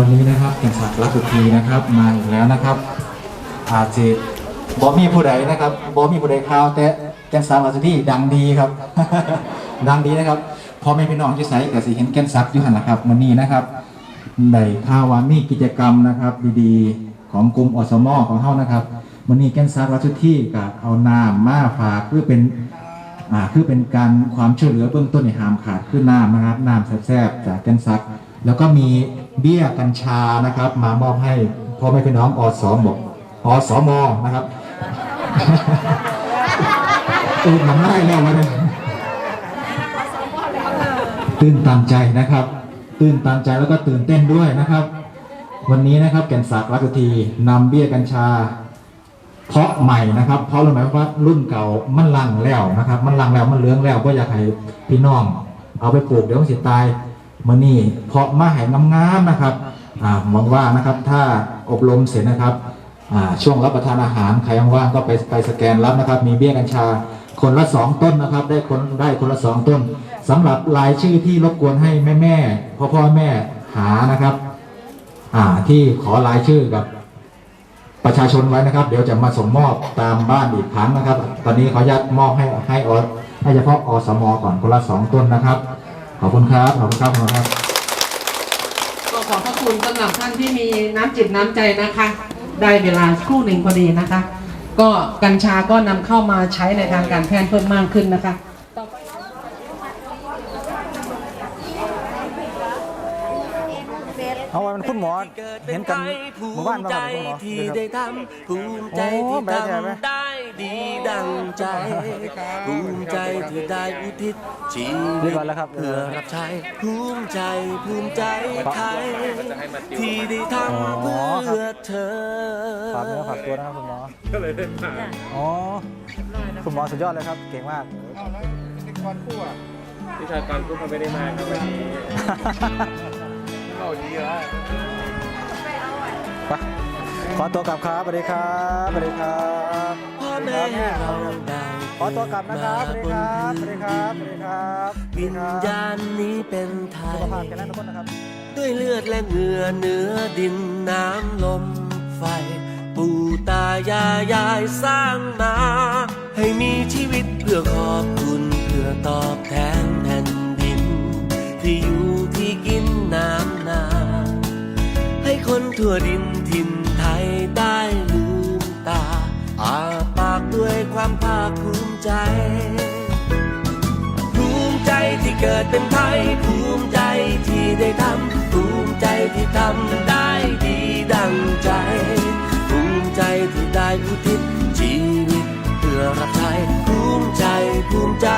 วันนี้นะครับเป็นฉากรักสุธีนะครับมาอีกแล้วนะครับ อาจจะบอมีผู้ใดนะครับบอมีผู้ใดข่าวแต่แกนซักรักสุธีดังดีครับ ดังดีนะครับพอแม่พี่น้องที่ใส่กับสิเห็นแกนซักอยู่หันนะครับวันนี้นะครับในข่าวว่ามีกิจกรรมนะครับ ดีๆ ของกลุ่มอสมของเฮานะครับวันนี้แกนซักรักสุธีกับเอาน้ำมาฝากเพื่อเป็นอ่าคือเป็นการความช่วยเหลือเบื้องต้นในหามขาดขึ้นน้ำนะครับน้ำแซ่บๆจากแกนซักแล้วก็มี เบี้ยกัญชานะครับ มามอบให้พ่อแม่พี่น้องอสมบอกอสมนะครับตื่นมันได้แล้ววะเนี่ยตื่นตามใจนะครับ ตื่นตามใจแล้วก็ตื่นเต้นด้วยนะครับ วันนี้นะครับแก่นสักรักทีนำเบี้ยกัญชา เพาะใหม่นะครับเพราะรู้ไหมว่ารุ่นเก่ามันลังแล้วนะครับ มันลังแล้วมันเลื้องแล้วก็อยากให้พี่น้อง เอาไปปลูกเดี๋ยวมันสิตาย มันนี่เพาะมาให้งามๆนะครับอ่าหวังว่านะครับถ้าอบรมเสร็จนะครับช่วงรับประทานอาหารใครว่างก็ไปไปสแกนรับนะครับ มีเบี้ยกัญชาคนละสองต้นนะครับ ได้คนได้คนละสองต้นสำหรับรายชื่อที่รบกวนให้แม่แม่พ่อพ่อแม่หานะครับ อ่าที่ขอรายชื่อกับประชาชนไว้นะครับ เดี๋ยวจะมาส่งมอบตามบ้านอีกครั้งนะครับ ตอนนี้ขออนุญาตมอบให้ให้อให้เฉพาะอสมก่อนคนละสองต้นนะครับ ขอบคุณครับ ขอบคุณครับขอบคุณครับก็ขอบพระคุณสำหรับท่านที่มีน้ำจิตน้ำใจนะคะ ได้เวลาครู่หนึ่งพอดีนะคะ ก็กัญชาก็นำเข้ามาใช้ในทางการแพทย์เพิ่มมากขึ้นนะคะ เอาวันคุณหมอเห็นกันหมู่บ้านมาครับคุณหมอที่เดี๋ยวได้ครับทำภูมิใจโอ้ที่แบดแถมไหมทำได้ดีดังใจภูมิใจที่ได้อุทิศชีเรีวิยตบร้อยแล้วครับเพื่อรับใช้ภูมิใจภูมิใจไทยที่ได้ทำเพื่อเธอฝากเนื้อฝากตัวนะครับคุณหมอก็เลยได้มาอ๋อคุณหมอสุดยอดเลยครับ เก่งมากวิชาการพูดเขาไม่ได้มาครับวันนี้ ไปขอตัวกลับครับสวัสดีครับสวัสดีครับพ่อแม่เราได้ขอตัวกลับนะครับสวัสดีครับสวัสดีครับสวัสดีครับสวัสวิดีญครับญาณนี้เป็นไทสุยขภาพแข็งแรงทุกคนนะครับด้วยเลือดและเหงื่อเนื้อดินน้ำลมไฟ ปู่ตายายายสร้างมา ให้มีชีวิตเพื่อขอบคุณเพื่อตอบแทน ทั่วดินถิ่นไทยได้ลืมตา อาปากด้วยความภาคภูมิใจ ภูมิใจที่เกิดเป็นไทย ภูมิใจที่ได้ทำ ภูมิใจที่ทำได้ดีดังใจ ภูมิใจที่ได้อุทิศชีวิตเพื่อรับใช้ภูมิใจภูมิใจ